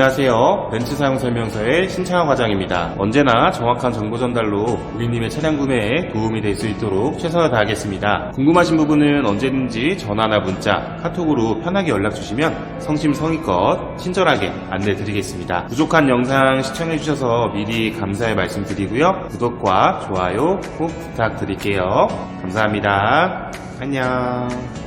안녕하세요. 벤츠 사용 설명서의 신창화 과장입니다. 언제나 정확한 정보 전달로 고객님의 차량 구매에 도움이 될 수 있도록 최선을 다하겠습니다. 궁금하신 부분은 언제든지 전화나 문자, 카톡으로 편하게 연락 주시면 성심성의껏 친절하게 안내 드리겠습니다. 부족한 영상 시청해 주셔서 미리 감사의 말씀 드리고요. 구독과 좋아요 꼭 부탁드릴게요. 감사합니다. 안녕.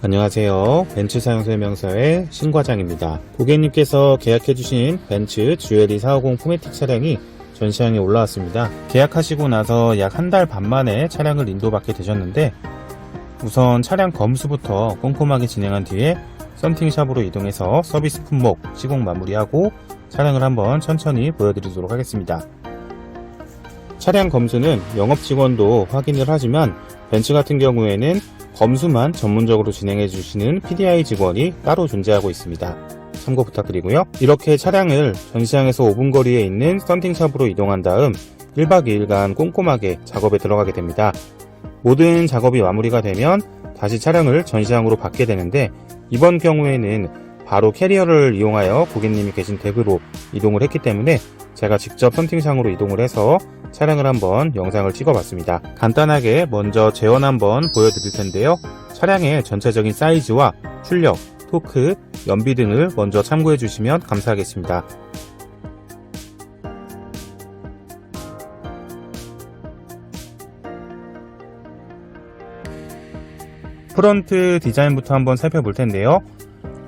안녕하세요. 벤츠 사용 설명서의 신과장입니다. 고객님께서 계약해주신 벤츠 GLE 450 포매틱 차량이 전시장에 올라왔습니다. 계약하시고 나서 약 한 달 반 만에 차량을 인도받게 되셨는데 우선 차량 검수부터 꼼꼼하게 진행한 뒤에 썬팅샵으로 이동해서 서비스 품목 시공 마무리하고 차량을 한번 천천히 보여드리도록 하겠습니다. 차량 검수는 영업 직원도 확인을 하지만 벤츠 같은 경우에는 검수만 전문적으로 진행해 주시는 PDI 직원이 따로 존재하고 있습니다. 참고 부탁드리고요. 이렇게 차량을 전시장에서 5분 거리에 있는 썬팅샵으로 이동한 다음 1박 2일간 꼼꼼하게 작업에 들어가게 됩니다. 모든 작업이 마무리가 되면 다시 차량을 전시장으로 받게 되는데 이번 경우에는 바로 캐리어를 이용하여 고객님이 계신 댁으로 이동을 했기 때문에 제가 직접 썬팅장으로 이동을 해서 차량을 한번 영상을 찍어봤습니다. 간단하게 먼저 재원 한번 보여드릴 텐데요. 차량의 전체적인 사이즈와 출력, 토크, 연비 등을 먼저 참고해 주시면 감사하겠습니다. 프론트 디자인부터 한번 살펴볼 텐데요.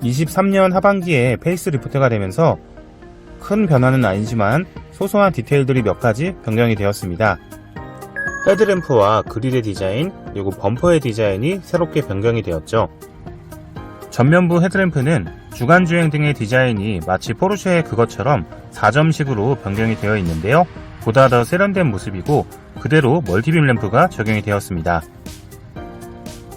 23년 하반기에 페이스리프트가 되면서 큰 변화는 아니지만 소소한 디테일들이 몇 가지 변경이 되었습니다. 헤드램프와 그릴의 디자인, 그리고 범퍼의 디자인이 새롭게 변경이 되었죠. 전면부 헤드램프는 주간주행 등의 디자인이 마치 포르쉐의 그것처럼 4점식으로 변경이 되어 있는데요. 보다 더 세련된 모습이고 그대로 멀티빔 램프가 적용이 되었습니다.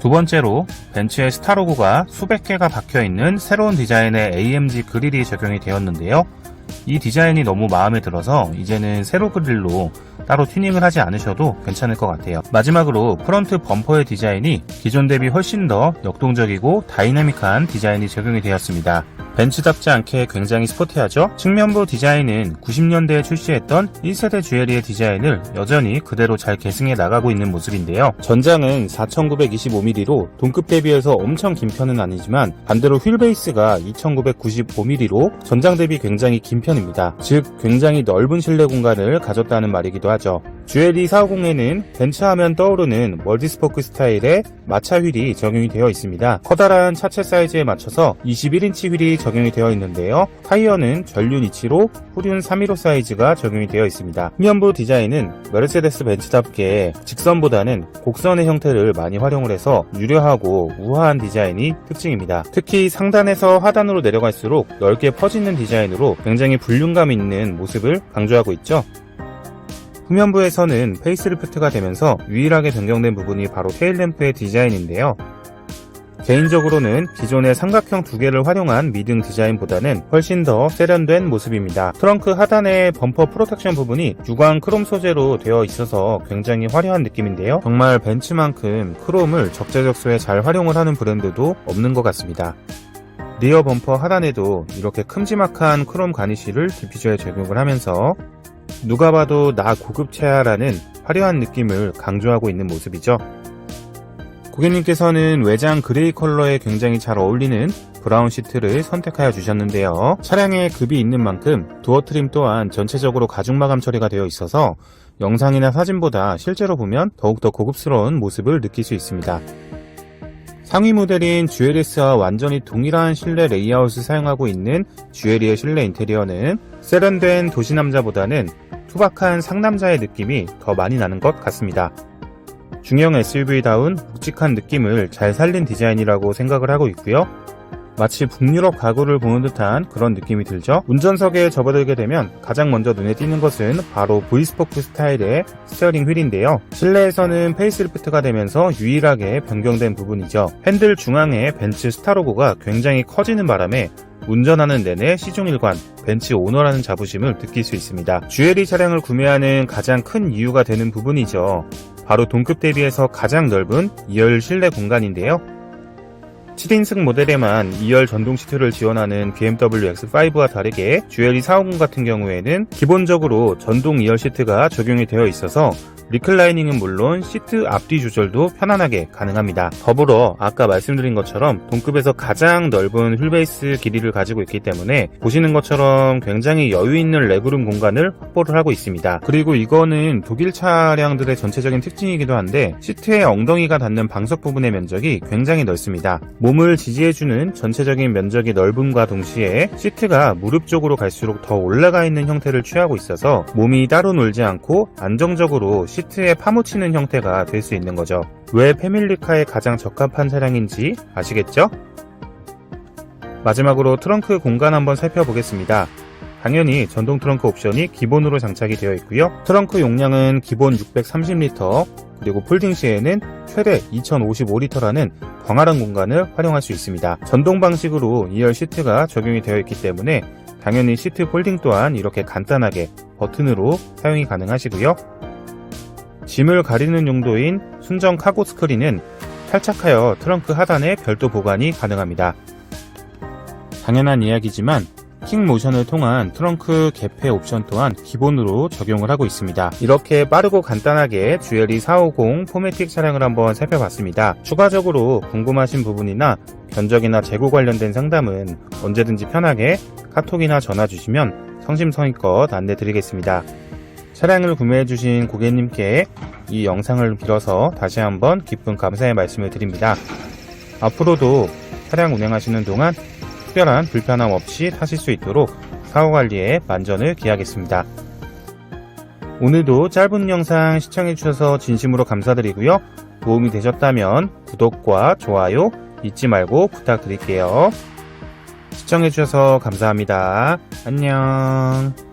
두 번째로 벤츠의 스타 로고가 수백 개가 박혀 있는 새로운 디자인의 AMG 그릴이 적용이 되었는데요. 이 디자인이 너무 마음에 들어서 이제는 세로 그릴로 따로 튜닝을 하지 않으셔도 괜찮을 것 같아요. 마지막으로 프런트 범퍼의 디자인이 기존 대비 훨씬 더 역동적이고 다이나믹한 디자인이 적용이 되었습니다. 벤츠답지 않게 굉장히 스포티하죠? 측면부 디자인은 90년대에 출시했던 1세대 GLE의 디자인을 여전히 그대로 잘 계승해 나가고 있는 모습인데요. 전장은 4925mm로 동급 대비해서 엄청 긴 편은 아니지만 반대로 휠 베이스가 2995mm로 전장 대비 굉장히 긴 편입니다. 즉 굉장히 넓은 실내 공간을 가졌다는 말이기도 하죠. GLE 450에는 벤츠하면 떠오르는 멀티스포크 스타일의 마차 휠이 적용이 되어 있습니다. 커다란 차체 사이즈에 맞춰서 21인치 휠이 적용이 되어 있는데요. 타이어는 전륜 2치로 후륜 315 사이즈가 적용이 되어 있습니다. 후면부 디자인은 메르세데스 벤츠답게 직선보다는 곡선의 형태를 많이 활용을 해서 유려하고 우아한 디자인이 특징입니다. 특히 상단에서 하단으로 내려갈수록 넓게 퍼지는 디자인으로 굉장히 불륜감 있는 모습을 강조하고 있죠. 후면부에서는 페이스리프트가 되면서 유일하게 변경된 부분이 바로 테일램프의 디자인인데요. 개인적으로는 기존의 삼각형 두 개를 활용한 미등 디자인보다는 훨씬 더 세련된 모습입니다. 트렁크 하단의 범퍼 프로텍션 부분이 유광 크롬 소재로 되어 있어서 굉장히 화려한 느낌인데요. 정말 벤츠만큼 크롬을 적재적소에 잘 활용을 하는 브랜드도 없는 것 같습니다. 리어 범퍼 하단에도 이렇게 큼지막한 크롬 가니쉬를 디퓨저에 적용을 하면서 누가 봐도 나 고급차야라는 화려한 느낌을 강조하고 있는 모습이죠. 고객님께서는 외장 그레이 컬러에 굉장히 잘 어울리는 브라운 시트를 선택하여 주셨는데요. 차량에 급이 있는 만큼 도어 트림 또한 전체적으로 가죽 마감 처리가 되어 있어서 영상이나 사진보다 실제로 보면 더욱더 고급스러운 모습을 느낄 수 있습니다. 상위 모델인 GLS와 완전히 동일한 실내 레이아웃을 사용하고 있는 GLE의 실내 인테리어는 세련된 도시남자보다는 투박한 상남자의 느낌이 더 많이 나는 것 같습니다. 중형 SUV다운 묵직한 느낌을 잘 살린 디자인이라고 생각을 하고 있고요. 마치 북유럽 가구를 보는 듯한 그런 느낌이 들죠. 운전석에 접어들게 되면 가장 먼저 눈에 띄는 것은 바로 V스포크 스타일의 스티어링 휠인데요. 실내에서는 페이스리프트가 되면서 유일하게 변경된 부분이죠. 핸들 중앙에 벤츠 스타 로고가 굉장히 커지는 바람에 운전하는 내내 시종일관 벤츠 오너라는 자부심을 느낄 수 있습니다. 주에리 차량을 구매하는 가장 큰 이유가 되는 부분이죠. 바로 동급 대비해서 가장 넓은 2열 실내 공간인데요. 7인승 모델에만 2열 전동 시트를 지원하는 BMW X5와 다르게 GLE 450 같은 경우에는 기본적으로 전동 2열 시트가 적용이 되어 있어서 리클라이닝은 물론 시트 앞뒤 조절도 편안하게 가능합니다. 더불어 아까 말씀드린 것처럼 동급에서 가장 넓은 휠베이스 길이를 가지고 있기 때문에 보시는 것처럼 굉장히 여유 있는 레그룸 공간을 확보를 하고 있습니다. 그리고 이거는 독일 차량들의 전체적인 특징이기도 한데 시트에 엉덩이가 닿는 방석 부분의 면적이 굉장히 넓습니다. 몸을 지지해주는 전체적인 면적이 넓음과 동시에 시트가 무릎 쪽으로 갈수록 더 올라가 있는 형태를 취하고 있어서 몸이 따로 놀지 않고 안정적으로 시트에 파묻히는 형태가 될 수 있는 거죠. 왜 패밀리카에 가장 적합한 차량인지 아시겠죠? 마지막으로 트렁크 공간 한번 살펴보겠습니다. 당연히 전동 트렁크 옵션이 기본으로 장착이 되어 있고요. 트렁크 용량은 기본 630리터, 그리고 폴딩 시에는 최대 2055리터라는 광활한 공간을 활용할 수 있습니다. 전동 방식으로 2열 시트가 적용이 되어 있기 때문에 당연히 시트 폴딩 또한 이렇게 간단하게 버튼으로 사용이 가능하시고요. 짐을 가리는 용도인 순정 카고 스크린은 탈착하여 트렁크 하단에 별도 보관이 가능합니다. 당연한 이야기지만 킹 모션을 통한 트렁크 개폐 옵션 또한 기본으로 적용을 하고 있습니다. 이렇게 빠르고 간단하게 GLE 450 포매틱 차량을 한번 살펴봤습니다. 추가적으로 궁금하신 부분이나 견적이나 재고 관련된 상담은 언제든지 편하게 카톡이나 전화 주시면 성심성의껏 안내 드리겠습니다. 차량을 구매해주신 고객님께 이 영상을 빌어서 다시 한번 기쁜 감사의 말씀을 드립니다. 앞으로도 차량 운행하시는 동안 특별한 불편함 없이 타실 수 있도록 사후 관리에 만전을 기하겠습니다. 오늘도 짧은 영상 시청해주셔서 진심으로 감사드리고요. 도움이 되셨다면 구독과 좋아요 잊지 말고 부탁드릴게요. 시청해주셔서 감사합니다. 안녕.